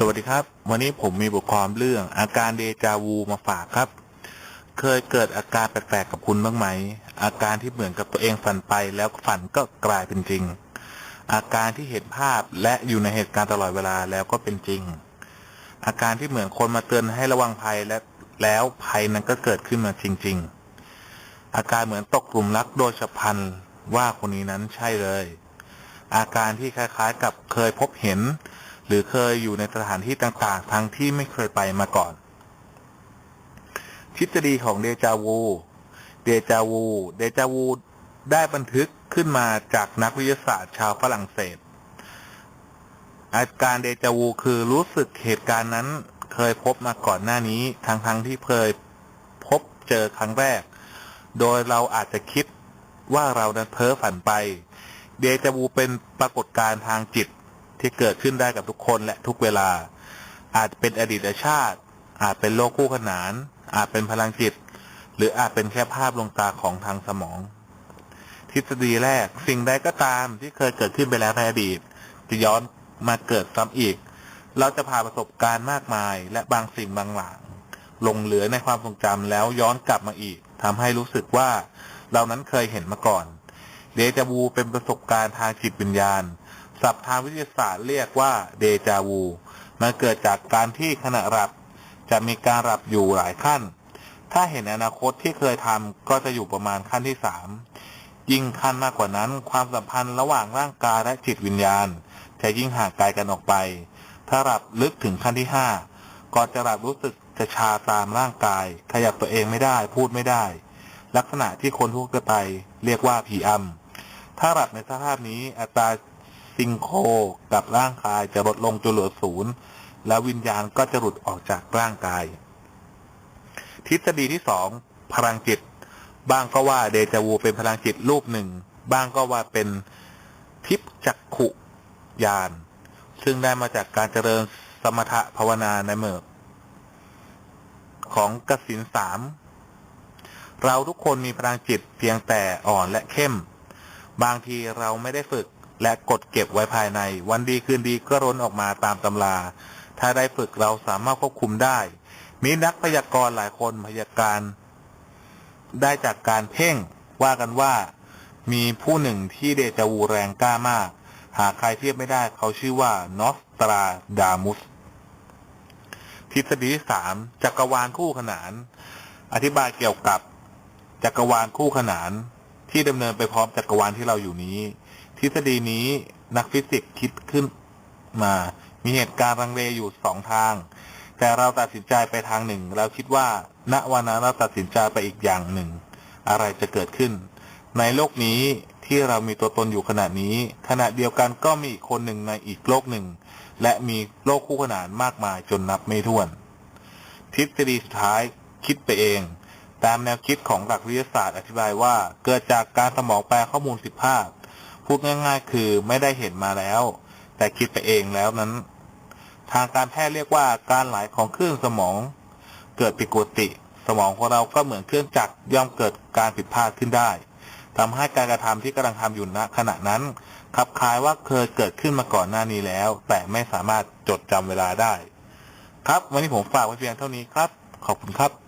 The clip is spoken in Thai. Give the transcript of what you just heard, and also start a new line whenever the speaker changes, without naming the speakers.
สวัสดีครับ วันนี้ผมมีบทความเรื่องอาการเดจาวูมาฝากครับ เคยเกิดอาการแปลกๆกับคุณบ้างไหม อาการที่เหมือนกับตัวเองฝันไปแล้วฝันก็กลายเป็นจริง อาการที่เห็นภาพและอยู่ในเหตุการณ์ตลอดเวลาแล้วก็เป็นจริง อาการที่เหมือนคนมาเตือนให้ระวังภัยและแล้วภัยนั้นก็เกิดขึ้นมาจริง ๆ อาการเหมือนตกกลุ่มรักโดยฉับพลันว่าคนนี้นั้นใช่เลย อาการที่คล้ายๆกับเคยพบเห็น หรือเคยอยู่ในสถานที่ต่างๆ ทั้งที่ไม่เคยไปมาก่อน ทฤษฎีของเดจาวู เดจาวู เดจาวูได้บันทึกขึ้นมาจากนักวิทยาศาสตร์ชาวฝรั่งเศส อาการเดจาวูคือรู้สึกเหตุการณ์นั้นเคยพบมาก่อนหน้านี้ ทั้งๆที่เคยพบเจอครั้งแรก โดยเราอาจจะคิดว่าเรานั้นเพ้อฝันไป เดจาวูเป็นปรากฏการณ์ทางจิต ที่เกิดขึ้นได้กับทุกคนและทุกเวลา อาจเป็นอดีตชาติ อาจเป็นโลกคู่ขนาน อาจเป็นพลังจิต หรืออาจเป็นแค่ภาพลวงตาของทางสมอง ทฤษฎีแรกสิ่งใดก็ตามที่เคยเกิดขึ้นไปแล้วในอดีต จะย้อนมาเกิดซ้ำอีก เราจะผ่านประสบการณ์มากมาย และบางสิ่งบางอย่างหลงเหลือในความทรงจำแล้วย้อนกลับมาอีกทำให้รู้สึกว่าเรานั้นเคยเห็นมาก่อนเดจาวูเป็นประสบการณ์ทางจิตวิญญาณ ศัพท์ทางวิทยาศาสตร์เรียกว่าเดจาวูมันเกิดจากการที่ขณะหลับจะมีการหลับอยู่หลายขั้น ถ้าเห็นอนาคตที่เคยทำก็จะอยู่ประมาณขั้นที่สามยิ่งขั้นมากกว่านั้น ความสัมพันธ์ระหว่างร่างกายและจิตวิญญาณ จะยิ่งห่างไกลกันออกไป ถ้าหลับลึกถึงขั้นที่ห้าก่อนจะหลับรู้สึกจะชาตามร่างกาย ขยับตัวเองไม่ได้ พูดไม่ได้ ลักษณะที่คนทั่วไปเรียกว่าผีอำถ้าหลับในสภาพนี้อัตรา ซิงโคกับร่างกายจะลดลงจนเหลือศูนย์แล้ววิญญาณก็จะหลุดออกจากร่างกาย ทฤษฎีที่สองพลังจิต บ้างก็ว่าเดจาวูเป็นพลังจิตรูปหนึ่ง บ้างก็ว่าเป็นทิพจักขุยานซึ่งได้มาจากการเจริญสมถะภาวนาในเมือของกสินสามเราทุกคนมีพลังจิตเพียงแต่อ่อนและเข้ม บางทีเราไม่ได้ฝึก และกดเก็บไว้ภายใน วันดีคืนดีก็ร้นออกมาตามตำรา ถ้าได้ฝึกเราสามารถควบคุมได้ มีนักพยากรณ์หลายคนพยากรณ์ได้จากการเพ่งว่ากันว่า มีผู้หนึ่งที่เดจาวูแรงกล้ามาก หากใครเทียบไม่ได้เขาชื่อว่านอสตราดามุสทฤษฎีที่สามจักรวาลคู่ขนาน อธิบายเกี่ยวกับจักรวาลคู่ขนานที่ดำเนินไปพร้อมจักรวาลที่เราอยู่นี้ ทฤษฎีนี้นักฟิสิกส์คิดขึ้นมา มีเหตุการณ์รังเลอยู่สองทาง แต่เราตัดสินใจไปทางหนึ่ง เราคิดว่า ณวันนั้นเราตัดสินใจไปอีกอย่างหนึ่ง อะไรจะเกิดขึ้น ในโลกนี้ที่เรามีตัวตนอยู่ขณะนี้ ขณะเดียวกันก็มีอีกคนหนึ่งในอีกโลกหนึ่ง และมีโลกคู่ขนานมากมายจนนับไม่ถ้วน ทฤษฎีสุดท้ายคิดไปเอง ตามแนวคิดของหลักวิทยาศาสตร์อธิบายว่า เกิดจากการสมองแปลข้อมูลผิดพลาด พูดง่ายๆ คือไม่ได้เห็นมาแล้ว แต่คิดไปเองแล้วนั้น ทางการแพทย์เรียกว่าการไหลของคลื่นสมอง เกิดผิดปกติ สมองของเราก็เหมือนเครื่องจักรย่อมเกิดการผิดพลาดขึ้นได้ทำให้การกระทำที่กำลังทำอยู่ณขณะนั้นคลับคล้ายว่าเคยเกิดขึ้นมาก่อนหน้านี้แล้ว แต่ไม่สามารถจดจำเวลาได้ ครับวันนี้ผมฝากไว้เพียงเท่านี้ครับ ขอบคุณครับ